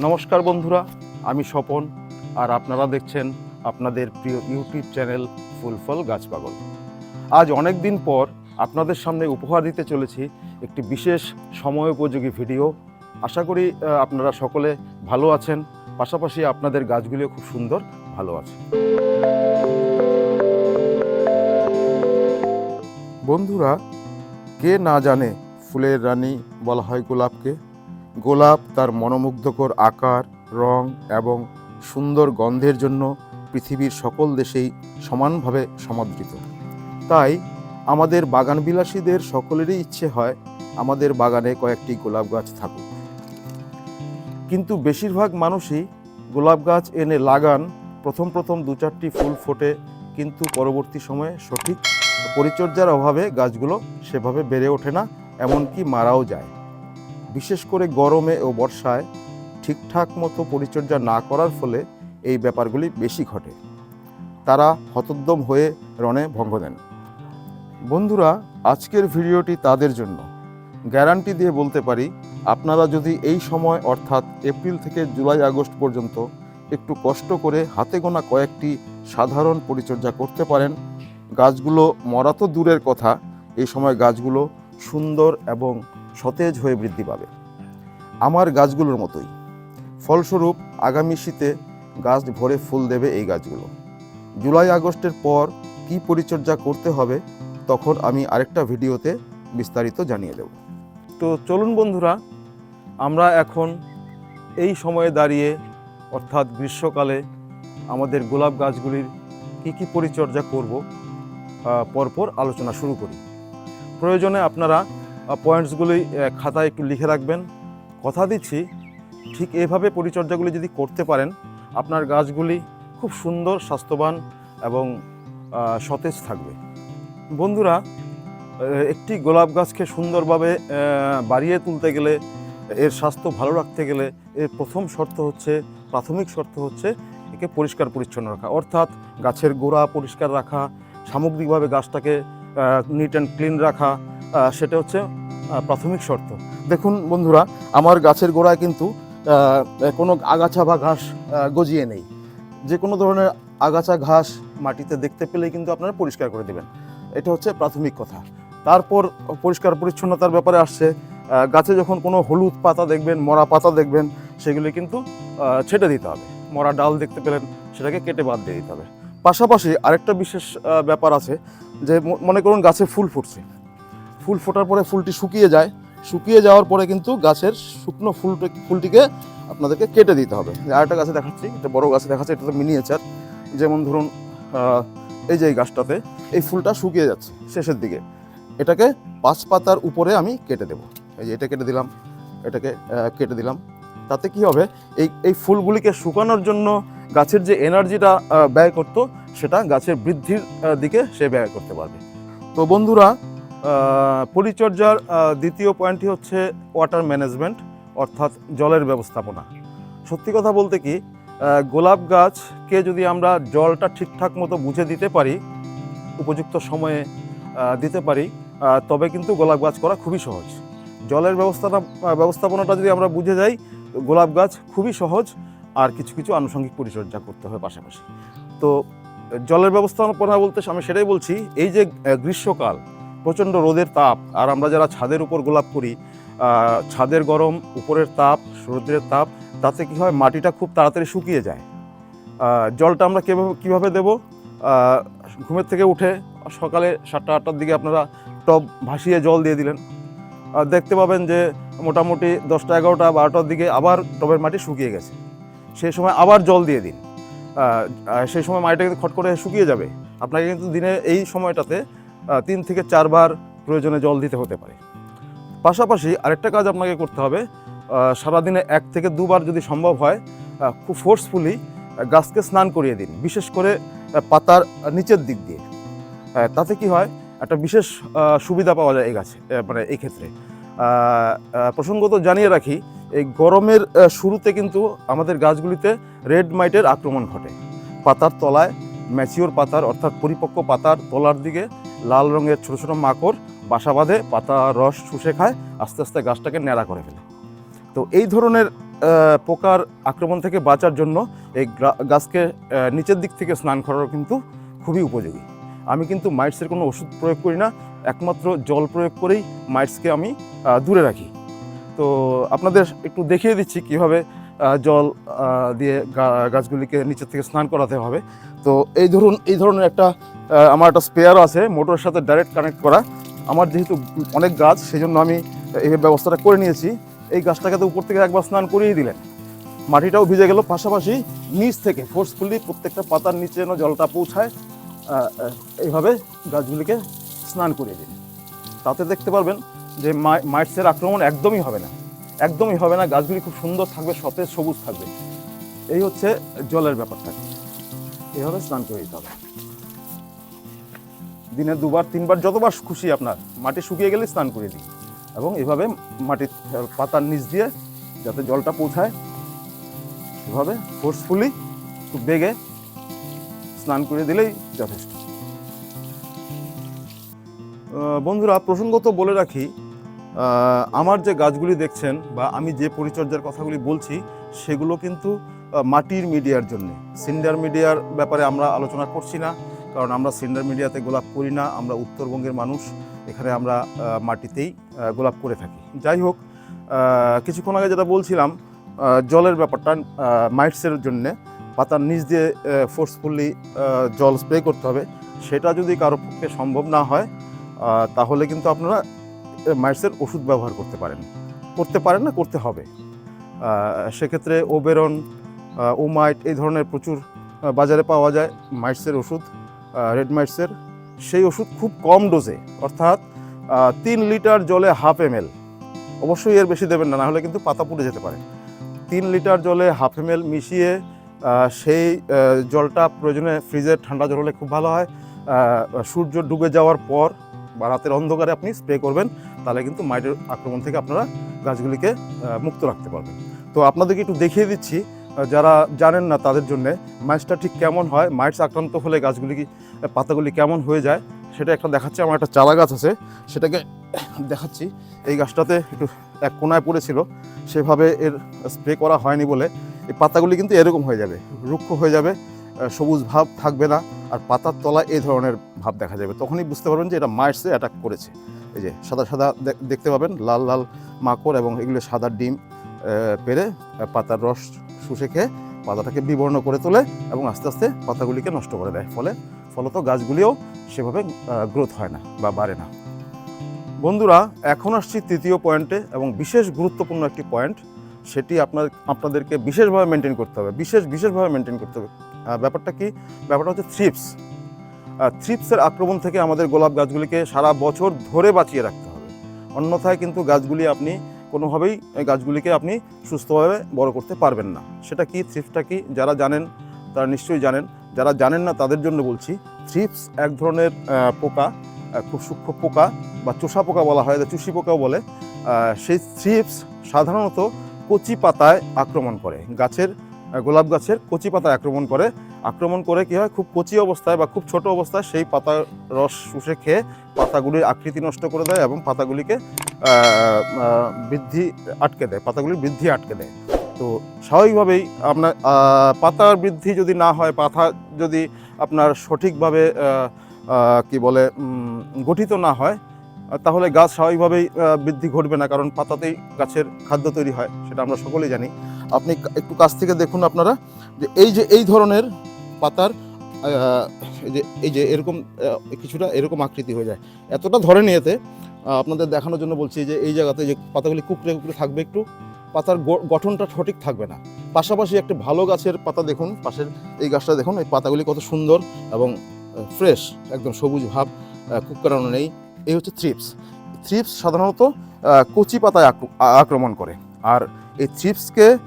নমস্কার বন্ধুরা, আমি স্বপন আর আপনারা দেখছেন আপনাদের প্রিয় ইউটিউব চ্যানেল ফুলফল গাছ পাগল আজ অনেক দিন পর আপনাদের সামনে উপহার দিতে চলেছি একটি বিশেষ সময় উপযোগী ভিডিও। আশা করি আপনারা সকলে ভালো আছেন, পাশাপাশি আপনাদের গাছগুলিও খুব সুন্দর ভালো আছে। বন্ধুরা, কে না জানে ফুলের রানী বলা হয় গোলাপকে? গোলাপ তার মনোমুগ্ধকর আকার, রং এবং সুন্দর গন্ধের জন্য পৃথিবীর সকল দেশেই সমানভাবে সমাদৃত। তাই আমাদের বাগানবিলাসীদের সকলেরই ইচ্ছে হয় আমাদের বাগানে কয়েকটি গোলাপ গাছ থাকুক। কিন্তু বেশিরভাগ মানুষই গোলাপ গাছ এনে লাগান প্রথম প্রথম দু চারটি ফুল ফোটে, কিন্তু পরবর্তী সময়ে সঠিক পরিচর্যার অভাবে গাছগুলো সেভাবে বেড়ে ওঠে না, এমনকি মারাও যায়। বিশেষ করে গরমে ও বর্ষায় ঠিকঠাক মতো পরিচর্যা না করার ফলে এই ব্যাপারগুলি বেশি ঘটে। তারা হতোদ্যম হয়ে রণে ভঙ্গ দেন। বন্ধুরা, আজকের ভিডিওটি তাদের জন্য। গ্যারান্টি দিয়ে বলতে পারি, আপনারা যদি এই সময় অর্থাৎ এপ্রিল থেকে জুলাই আগস্ট পর্যন্ত একটু কষ্ট করে হাতে গোনা কয়েকটি সাধারণ পরিচর্যা করতে পারেন, গাছগুলো মরা তো দূরের কথা, এই সময় গাছগুলো সুন্দর এবং সতেজ হয়ে বৃদ্ধি পাবে। আমার গাছগুলোর মতোই। ফলস্বরূপ আগামী শীতে গাছ ভরে ফুল দেবে এই গাছগুলো। জুলাই আগস্টের পর কি পরিচর্যা করতে হবে তখন আমি আরেকটা ভিডিওতে বিস্তারিত জানিয়ে দেব। তো চলুন বন্ধুরা, আমরা এখন এই সময়ে দাঁড়িয়ে অর্থাৎ গ্রীষ্মকালে আমাদের গোলাপ গাছগুলির কি কি পরিচর্যা করব পরপর আলোচনা শুরু করি। প্রয়োজনে আপনারা পয়েন্টসগুলি খাতায় একটু লিখে রাখবেন। কথা দিচ্ছি, ঠিক এভাবে পরিচর্যাগুলি যদি করতে পারেন, আপনার গাছগুলি খুব সুন্দর, স্বাস্থ্যবান এবং সতেজ থাকবে। বন্ধুরা একটি গোলাপ গাছকে সুন্দরভাবে বাড়িয়ে তুলতে গেলে, এর স্বাস্থ্য ভালো রাখতে গেলে, এর প্রথম শর্ত হচ্ছে, প্রাথমিক শর্ত হচ্ছে, একে পরিষ্কার পরিচ্ছন্ন রাখা। অর্থাৎ গাছের গোড়া পরিষ্কার রাখা, সামগ্রিকভাবে গাছটাকে নিট অ্যান্ড ক্লিন রাখা সেটা হচ্ছে প্রাথমিক শর্ত। দেখুন বন্ধুরা, আমার গাছের গোড়ায় কিন্তু কোনো আগাছা বা ঘাস গজিয়ে নেই। যে কোনো ধরনের আগাছা, ঘাস মাটিতে দেখতে পেলেই কিন্তু আপনারা পরিষ্কার করে দেবেন। এটা হচ্ছে প্রাথমিক কথা। তারপর পরিষ্কার পরিচ্ছন্নতার ব্যাপারে আসছে গাছে যখন কোনো হলুদ পাতা দেখবেন, মরা পাতা দেখবেন, সেগুলি কিন্তু ছেটে দিতে হবে। মরা ডাল দেখতে পেলেন, সেটাকে কেটে বাদ দিয়ে দিতে হবে। পাশাপাশি আরেকটা বিশেষ ব্যাপার আছে যে মনে করুন গাছে ফুল ফুটছে। ফুল ফোটার পরে ফুলটি শুকিয়ে যায়। শুকিয়ে যাওয়ার পরে কিন্তু গাছের শুকনো ফুলটি, ফুলটিকে আপনাদেরকে কেটে দিতে হবে। আরেকটা গাছে দেখাচ্ছি, এটা বড় গাছে দেখাচ্ছে, এটা তো মিনিয়েচার যেমন ধরুন এই যে এই গাছটাতে এই ফুলটা শুকিয়ে যাচ্ছে শেষের দিকে। এটাকে পাঁচ পাতার উপরে আমি কেটে দেবো। এই যে এটা কেটে দিলাম, এটাকে কেটে দিলাম। তাতে কি হবে? এই এই ফুলগুলিকে শুকানোর জন্য গাছের যে এনার্জিটা ব্যয় করতো, সেটা গাছের বৃদ্ধির দিকে সে ব্যয় করতে পারবে। তো বন্ধুরা পরিচর্যার দ্বিতীয় পয়েন্টটি হচ্ছে ওয়াটার ম্যানেজমেন্ট অর্থাৎ জলের ব্যবস্থাপনা। সত্যি কথা বলতে কি গোলাপ গাছকে যদি আমরা জলটা ঠিকঠাক মতো বুঝে দিতে পারি, উপযুক্ত সময়ে দিতে পারি তবে কিন্তু গোলাপ গাছ করা খুবই সহজ। জলের ব্যবস্থাটা ব্যবস্থাপনাটা যদি আমরা বুঝে যাই, গোলাপ গাছ খুবই সহজ, আর কিছু কিছু আনুষঙ্গিক পরিচর্যা করতে হয় পাশাপাশি। তো, জলের ব্যবস্থাপনা বলতে আমি সেটাই বলছি, এই যে গ্রীষ্মকাল প্রচণ্ড রোদের তাপ, আর আমরা যারা ছাদের উপর গোলাপ করি ছাদের গরম, উপরের তাপ রোদের তাপ, তাতে কি হয় মাটিটা খুব তাড়াতাড়ি শুকিয়ে যায়। জলটা আমরা কীভাবে কীভাবে দেবো? ঘুমের থেকে উঠে সকালে সাতটা, আটটার দিকে আপনারা টব ভাসিয়ে জল দিয়ে দিলেন। আর দেখতে পাবেন যে মোটামুটি দশটা, এগারোটা, বারোটার দিকে আবার টবের মাটি শুকিয়ে গেছে। সেই সময় আবার জল দিয়ে দিন। সেই সময় মাটিটা কিন্তু খট করে শুকিয়ে যাবে। আপনাকে কিন্তু দিনে এই সময়টাতে তিন থেকে চারবার প্রয়োজনে জল দিতে হতে পারে। পাশাপাশি আরেকটা কাজ আপনাকে করতে হবে সারাদিনে এক থেকে দুবার যদি সম্ভব হয় খুব ফোর্সফুলি গাছকে স্নান করিয়ে দিন, বিশেষ করে পাতার নিচের দিক দিয়ে। তাতে কি হয়, একটা বিশেষ সুবিধা পাওয়া যায় এই গাছে মানে এই ক্ষেত্রে। প্রসঙ্গত জানিয়ে রাখি, এই গরমের শুরুতে কিন্তু আমাদের গাছগুলিতে রেড মাইটের আক্রমণ ঘটে। পাতার তলায় ম্যাচিওর পাতার, অর্থাৎ পরিপক্ক পাতার তলার দিকে লাল রঙের ছোটো ছোটো মাকড়, বাসা বাঁধে, পাতা, রস শুষে খায়, আস্তে আস্তে গাছটাকে ন্যাড়া করে ফেলে। তো এই ধরনের পোকার আক্রমণ থেকে বাঁচার জন্য এই গাছকে নিচের দিক থেকে স্নান করারও কিন্তু খুবই উপযোগী। আমি কিন্তু মাইটসের কোনো ওষুধ প্রয়োগ করি না, একমাত্র জল প্রয়োগ করেই মাইটসকে আমি দূরে রাখি। তো আপনাদের একটু দেখিয়ে দিচ্ছি কীভাবে জল দিয়ে গাছগুলিকে নিচের থেকে স্নান করাতে হবে। তো এই ধরুন, এই ধরনের একটা আমার একটা স্পেয়ার আছে, মোটরের সাথে ডাইরেক্ট কানেক্ট করা। আমার যেহেতু অনেক গাছ সেই জন্য আমি এই ব্যবস্থাটা করে নিয়েছি। এই গাছটাকে তো উপর থেকে একবার স্নান করিয়ে দিলেন। মাটিটাও ভিজে গেল, পাশাপাশি নিচ থেকে ফোর্সফুলি প্রত্যেকটা পাতার নিচে যেন জলটা পৌঁছায় এইভাবে গাছগুলিকে স্নান করিয়ে দিন তাতে দেখতে পারবেন যে মাই- মাইটসের আক্রমণ একদমই হবে না। একদমই হবে না, গাছগুলি খুব সুন্দর থাকবে, সতেজ সবুজ থাকবে। এই হচ্ছে জলের ব্যাপারটা। এইভাবে স্নান করে দিতে হবে। দিনে দুবার, তিনবার, যতবার খুশি আপনার, মাটি শুকিয়ে গেলে স্নান করে দিই এবং এভাবে মাটির পাতার নিচ দিয়ে যাতে জলটা পৌঁছায়, এভাবে ফোর্সফুলি খুব বেগে স্নান করে দিলেই যথেষ্ট। বন্ধুরা, প্রসঙ্গত বলে রাখি আমার যে গাছগুলি দেখছেন বা আমি যে পরিচর্যার কথাগুলি বলছি, সেগুলো কিন্তু মাটির মিডিয়ার জন্য। সিন্ডার মিডিয়ার ব্যাপারে আমরা আলোচনা করছি না। কারণ আমরা সিন্ডার মিডিয়াতে গোলাপ করি না, আমরা উত্তরবঙ্গের মানুষ। এখানে আমরা মাটিতেই গোলাপ করে থাকি। যাই হোক কিছুক্ষণ আগে যেটা বলছিলাম জলের ব্যাপারটা মাইটসের জন্যে পাতার নিচ দিয়ে ফোর্সফুলি জল স্প্রে করতে হবে। সেটা যদি কারও পক্ষে সম্ভব না হয় তাহলে কিন্তু আপনারা মাইটসের ওষুধ ব্যবহার করতে পারেন। করতে পারেন না, করতে হবে। সেক্ষেত্রে ওবেরন ওমাইট এই ধরনের প্রচুর বাজারে পাওয়া যায় মাইটসের ওষুধ। রেড মাইটসের সেই ওষুধ খুব কম ডোজে অর্থাৎ তিন লিটার জলে হাফ এম অবশ্যই এর বেশি দেবেন না নাহলে কিন্তু পাতা পুড়ে যেতে পারে। তিন লিটার জলে হাফ এম এল মিশিয়ে সেই জলটা প্রয়োজনে ফ্রিজের ঠান্ডা জল হলে খুব ভালো হয়। সূর্য ডুবে যাওয়ার পর বা রাতের অন্ধকারে আপনি স্প্রে করবেন, তাহলে কিন্তু মাইটের আক্রমণ থেকে আপনারা গাছগুলিকে মুক্ত রাখতে পারবেন। তো আপনাদেরকে একটু দেখিয়ে দিচ্ছি যারা জানেন না তাদের জন্য মাইটসটা ঠিক কেমন হয়, মাইটস আক্রান্ত হলে গাছগুলি কি পাতাগুলি কেমন হয়ে যায়, সেটা একটা দেখাচ্ছে। আমার একটা চারা গাছ আছে, সেটাকে দেখাচ্ছি। এই গাছটাতে একটু এক কোনায় পড়েছিল, সেভাবে এর স্প্রে করা হয়নি বলে। এই পাতাগুলি কিন্তু এরকম হয়ে যাবে, রুক্ষ হয়ে যাবে সবুজ ভাব থাকবে না, আর পাতার তলায় এই ধরনের ভাব দেখা যাবে। তখনই বুঝতে পারবেন যে এটা মাইটসে অ্যাটাক করেছে। এই যে সাদা সাদা দেখতে পাবেন, লাল লাল মাকড় এবং এগুলো সাদা ডিম। পেরে পাতার রস শুষে খেয়ে পাতাটাকে বিবর্ণ করে তোলে এবং আস্তে আস্তে পাতাগুলিকে নষ্ট করে দেয়। ফলে ফলত গাছগুলিও সেভাবে গ্রোথ হয় না বা বাড়ে না। বন্ধুরা, এখন আসছি তৃতীয় পয়েন্টে এবং বিশেষ গুরুত্বপূর্ণ একটি পয়েন্ট সেটি আপনার, আপনাদেরকে বিশেষভাবে মেনটেন করতে হবে। বিশেষ, বিশেষভাবে মেনটেন করতে হবে। ব্যাপারটা কি? ব্যাপারটা হচ্ছে থ্রিপস থ্রিপসের আক্রমণ থেকে আমাদের গোলাপ গাছগুলিকে সারা বছর ধরে বাঁচিয়ে রাখতে হবে। অন্যথায় কিন্তু গাছগুলি আপনি কোনোভাবেই গাছগুলিকে আপনি সুস্থভাবে বড় করতে পারবেন না। সেটা কি থ্রিপসটা কি? যারা জানেন, তারা নিশ্চয়ই জানেন। যারা জানেন না, তাদের জন্য বলছি থ্রিপস এক ধরনের পোকা খুব সূক্ষ্ম পোকা বা চোষা পোকা বলা হয় চুষি পোকাও বলে। সেই থ্রিপস সাধারণত কচি পাতায় আক্রমণ করে। গাছের গোলাপ গাছের কচি পাতায় আক্রমণ করে। আক্রমণ করে কি হয়? খুব কচি অবস্থায় বা খুব ছোট অবস্থায় সেই পাতার রস শুষে খেয়ে পাতাগুলির আকৃতি নষ্ট করে দেয় এবং পাতাগুলিকে বৃদ্ধি আটকে দেয়, পাতাগুলির বৃদ্ধি আটকে দেয়। তো স্বাভাবিকভাবেই আপনার পাতার বৃদ্ধি যদি না হয়, পাতা যদি আপনার সঠিকভাবে কি বলে গঠিত না হয়, তাহলে গাছ স্বাভাবিকভাবেই বৃদ্ধি ঘটবে না, কারণ পাতাতেই গাছের খাদ্য তৈরি হয়, সেটা আমরা সকলেই জানি। আপনি একটু কাছ থেকে দেখুন আপনারা, যে এই যে এই ধরনের পাতার এই যে এই যে এরকম কিছুটা এরকম আকৃতি হয়ে যায়। এতটা ধরে নিয়েতে আপনাদের দেখানোর জন্য বলছি যে এই জায়গাতে যে পাতাগুলি কুকড়ে কুকড়ে থাকবে একটু, পাতার গঠনটা সঠিক থাকবে না। পাশাপাশি একটা ভালো গাছের পাতা দেখুন, পাশের এই গাছটা দেখুন, এই পাতাগুলি কত সুন্দর এবং ফ্রেশ, একদম সবুজ ভাব কুকড়ানো নেই। এই হচ্ছে থ্রিপস। থ্রিপস সাধারণত কচি পাতায় আক্র- আক্রমণ করে। আর এই থ্রিপসকে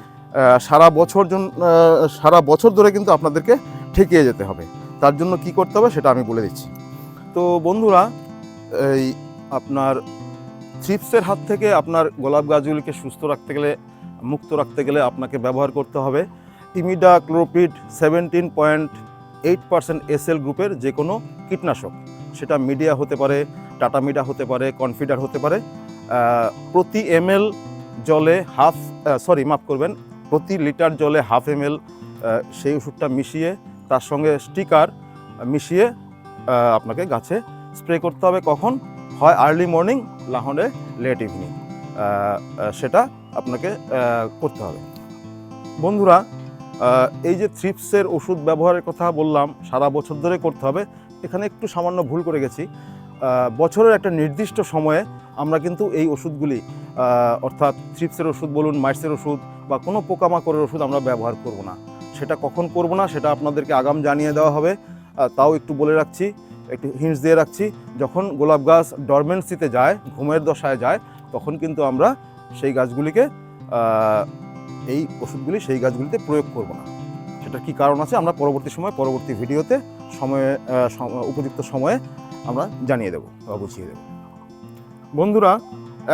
সারা বছর জন- সারা বছর ধরে কিন্তু আপনাদেরকে ঠেকিয়ে যেতে হবে। তার জন্য কি করতে হবে সেটা আমি বলে দিচ্ছি। তো বন্ধুরা, এই আপনার থ্রিপসের হাত থেকে আপনার গোলাপ গাছগুলিকে সুস্থ রাখতে গেলে, মুক্ত রাখতে গেলে আপনাকে ব্যবহার করতে হবে। Imidacloprid seventeen point eight percent SL গ্রুপের যে কোনো কীটনাশক। সেটা মিডিয়া হতে পারে টাটা মিডা হতে পারে, কনফিডার হতে পারে। প্রতি এমএল জলে হাফ সরি, মাফ করবেন, প্রতি লিটার জলে হাফ এম সেই ওষুধটা মিশিয়ে তার সঙ্গে স্টিকার মিশিয়ে আপনাকে গাছে স্প্রে করতে হবে। কখন? হয় আর্লি মর্নিং না হলে লেট ইভিনিং সেটা আপনাকে করতে হবে। বন্ধুরা এই যে থ্রিপসের ওষুধ ব্যবহারের কথা বললাম, সারা বছর ধরে করতে হবে। এখানে একটু সামান্য ভুল করে গেছি। বছরের একটা নির্দিষ্ট সময়ে আমরা কিন্তু এই ওষুধগুলি অর্থাৎ থ্রিপসের ওষুধ বলুন, মাইটসের ওষুধ বা কোনো পোকামাকড়ের ওষুধ আমরা ব্যবহার করব না। সেটা কখন করব না, সেটা আপনাদেরকে আগাম জানিয়ে দেওয়া হবে। তাও একটু বলে রাখছি, একটু হিন্টস দিয়ে রাখছি, যখন গোলাপ গাছ ডরমেন্সিতে যায়, ঘুমের দশায় যায়, তখন কিন্তু আমরা সেই গাছগুলিকে এই ওষুধগুলি সেই গাছগুলিতে প্রয়োগ করব না। সেটার কি কারণ আছে আমরা পরবর্তী সময়, পরবর্তী ভিডিওতে সময়ে উপযুক্ত সময়ে আমরা জানিয়ে দেব বা বুঝিয়ে দেব। বন্ধুরা,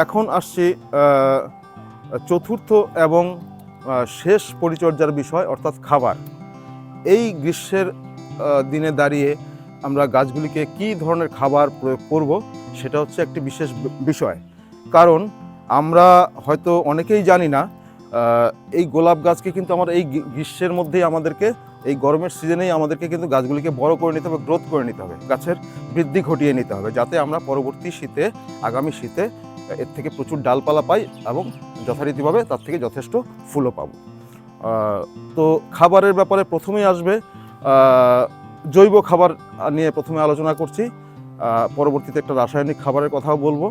এখন আসছি চতুর্থ এবং শেষ পরিচর্যার বিষয়, অর্থাৎ খাবার। এই গ্রীষ্মের দিনে দাঁড়িয়ে আমরা গাছগুলিকে কি ধরনের খাবার প্রয়োগ করব, সেটা হচ্ছে একটি বিশেষ বিষয়। কারণ আমরা হয়তো অনেকেই জানি না এই গোলাপ গাছকে কিন্তু আমার এই গ্রীষ্মের মধ্যেই আমাদেরকে, এই গরমের সিজনেই আমাদেরকে কিন্তু গাছগুলিকে বড় করে নিতে হবে, গ্রোথ করে নিতে হবে। গাছের বৃদ্ধি ঘটিয়ে নিতে হবে, যাতে আমরা পরবর্তী শীতে, আগামী শীতে এর থেকে প্রচুর ডালপালা পাই এবং যথারীতিভাবে তার থেকে যথেষ্ট ফুলও পাবো। তো খাবারের ব্যাপারে প্রথমেই আসবে জৈব খাবার নিয়ে প্রথমে আলোচনা করছি পরবর্তীতে একটা রাসায়নিক খাবারের কথাও বলব।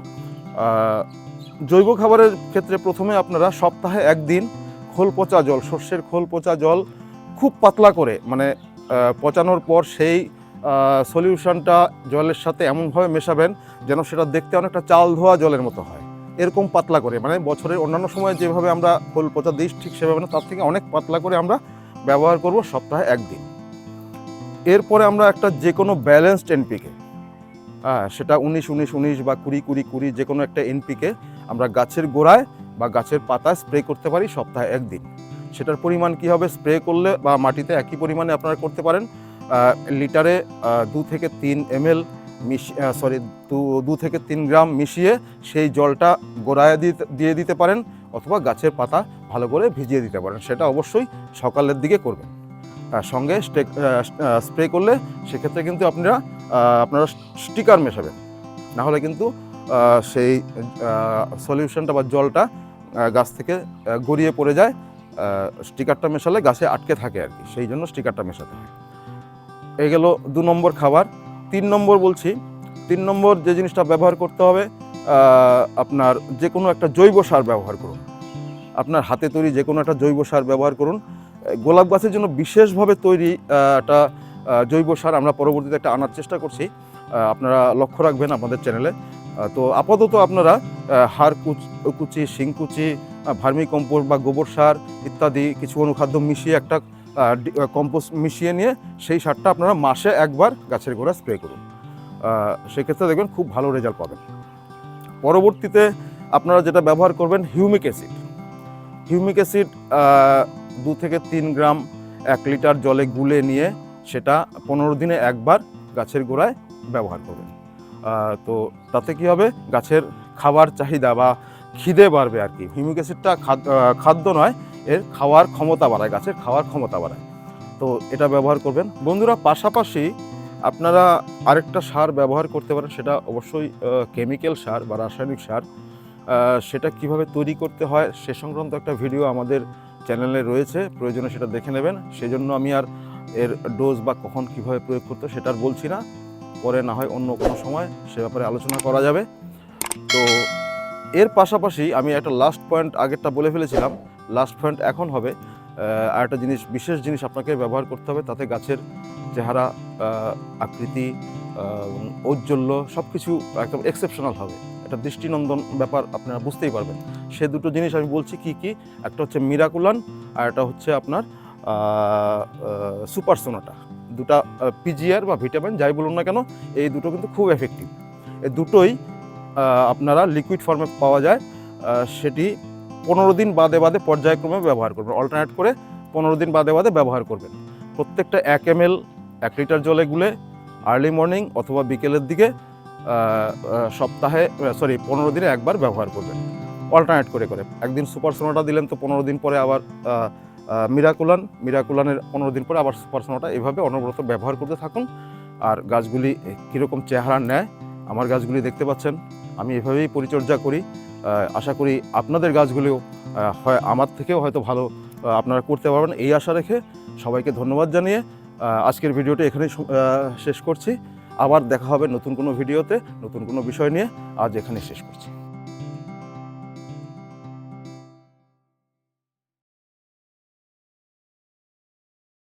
জৈব খাবারের ক্ষেত্রে প্রথমে আপনারা সপ্তাহে একদিন খোল পচা জল শস্যের খোল পচা জল খুব পাতলা করে মানে পচানোর পর সেই সলিউশনটা জলের সাথে এমনভাবে মেশাবেন যেন সেটা দেখতে অনেকটা চাল ধোয়া জলের মতো হয়। এরকম পাতলা করে মানে বছরের অন্যান্য সময় যেভাবে আমরা খোল পচা দিই ঠিক সেভাবে না, তার থেকে অনেক পাতলা করে আমরা ব্যবহার করব সপ্তাহে একদিন। এরপরে আমরা একটা যে কোনো ব্যালেন্সড এনপিকে হ্যাঁ সেটা উনিশ উনিশ উনিশ বা কুড়ি কুড়ি কুড়ি যে কোনো একটা এনপিকে আমরা গাছের গোড়ায় বা গাছের পাতায় স্প্রে করতে পারি সপ্তাহে একদিন। সেটার পরিমাণ কি হবে? স্প্রে করলে বা মাটিতে একই পরিমাণে আপনারা করতে পারেন। লিটারে দু থেকে তিন এম এল সরি দু থেকে তিন গ্রাম মিশিয়ে সেই জলটা গোড়ায় দিয়ে দিতে পারেন অথবা গাছের পাতা ভালো করে ভিজিয়ে দিতে পারেন। সেটা অবশ্যই সকালের দিকে করবেন। সঙ্গে স্প্রে করলে সেক্ষেত্রে কিন্তু আপনারা আপনারা স্টিকার মেশাবেন। নাহলে কিন্তু সেই সলিউশনটা বা জলটা গাছ থেকে গড়িয়ে পড়ে যায়। স্টিকারটা মেশালে গাছে আটকে থাকে আর কি। সেই জন্য স্টিকারটা মেশাতে হয়। এই গেল দু নম্বর খাবার। তিন নম্বর বলছি, তিন নম্বর যে জিনিসটা ব্যবহার করতে হবে আপনার যে কোনো একটা জৈব সার ব্যবহার করুন। আপনার হাতে তৈরি যে কোনো একটা জৈব সার ব্যবহার করুন। গোলাপ গাছের জন্য বিশেষভাবে তৈরি একটা জৈব সার আমরা পরবর্তীতে একটা আনার চেষ্টা করছি। আপনারা লক্ষ্য রাখবেন আমাদের চ্যানেলে। তো আপাতত আপনারা হাড় কুচি শিংকুচি ভার্মি কম্পোস্ট বা গোবর সার ইত্যাদি কিছু অনুখাদ্য মিশিয়ে একটা কম্পোস্ট মিশিয়ে নিয়ে সেই সারটা আপনারা মাসে একবার গাছের গোড়া স্প্রে করুন। সেক্ষেত্রে দেখবেন খুব ভালো রেজাল্ট পাবেন। পরবর্তীতে আপনারা যেটা ব্যবহার করবেন হিউমিক অ্যাসিড হিউমিক অ্যাসিড দু থেকে তিন গ্রাম এক লিটার জলে গুলে নিয়ে সেটা পনেরো দিনে একবার গাছের গোড়ায় ব্যবহার করবেন। তো তাতে কি হবে? গাছের খাবার চাহিদা বা খিদে বাড়বে আর কি। হিউমিক অ্যাসিডটা খাদ্য নয় এর খাওয়ার ক্ষমতা বাড়ায়, গাছের খাওয়ার ক্ষমতা বাড়ায়। তো এটা ব্যবহার করবেন। বন্ধুরা, পাশাপাশি আপনারা আরেকটা সার ব্যবহার করতে পারেন, সেটা অবশ্যই কেমিক্যাল সার বা রাসায়নিক সার। সেটা কীভাবে তৈরি করতে হয়, সে সংক্রান্ত একটা ভিডিও আমাদের চ্যানেলে রয়েছে। প্রয়োজনে সেটা দেখে নেবেন। সেজন্য আমি আর এর ডোজ বা কখন কীভাবে প্রয়োগ করতে সেটা আর বলছি না। পরে না হয় অন্য কোনো সময় সে ব্যাপারে আলোচনা করা যাবে। তো এর পাশাপাশি আমি একটা লাস্ট পয়েন্ট আগেরটা বলে ফেলেছিলাম। লাস্ট পয়েন্ট এখন হবে আর একটা জিনিস, বিশেষ জিনিস আপনাকে ব্যবহার করতে হবে, তাতে গাছের চেহারা আকৃতি ঔজ্জ্বল্য সব কিছু একদম এক্সেপশনাল হবে। একটা দৃষ্টিনন্দন ব্যাপার আপনারা বুঝতেই পারবেন। সে দুটো জিনিস আমি বলছি কি কি, একটা হচ্ছে মিরাকুলান আর একটা হচ্ছে আপনার সুপার সোনাটা দুটা পিজিআর বা ভিটামিন যাই বলুন না কেন, এই দুটো কিন্তু খুব এফেক্টিভ এই দুটোই আপনারা লিকুইড ফর্মে পাওয়া যায় সেটি পনেরো দিন বাদে বাদে পর্যায়ক্রমে ব্যবহার করবেন। অল্টারনেট করে পনেরো দিন বাদে বাদে ব্যবহার করবেন। প্রত্যেকটা এক এম এল এক লিটার জলে গুলে আর্লি মর্নিং অথবা বিকেলের দিকে সপ্তাহে সরি পনেরো দিনে একবার ব্যবহার করবেন। অল্টারনেট করে করে। একদিন সুপার সোনাটা দিলেন তো পনেরো দিন পরে আবার মিরাকুলান। মিরাকুলানের পনেরো দিন পরে আবার সুপার সোনাটা এভাবে অনবরত ব্যবহার করতে থাকুন। আর গাছগুলি কীরকম চেহারা নেয়, আমার গাছগুলি দেখতে পাচ্ছেন। আমি এভাবেই পরিচর্যা করি। আশা করি আপনাদের গাছগুলিও হয় আমার থেকেও হয়তো ভালো আপনারা করতে পারবেন। এই আশা রেখে সবাইকে ধন্যবাদ জানিয়ে আজকের ভিডিওটি এখানেই শেষ করছি। আবার দেখা হবে নতুন কোনো ভিডিওতে, নতুন কোনো বিষয় নিয়ে। আজ এখানে শেষ করছি।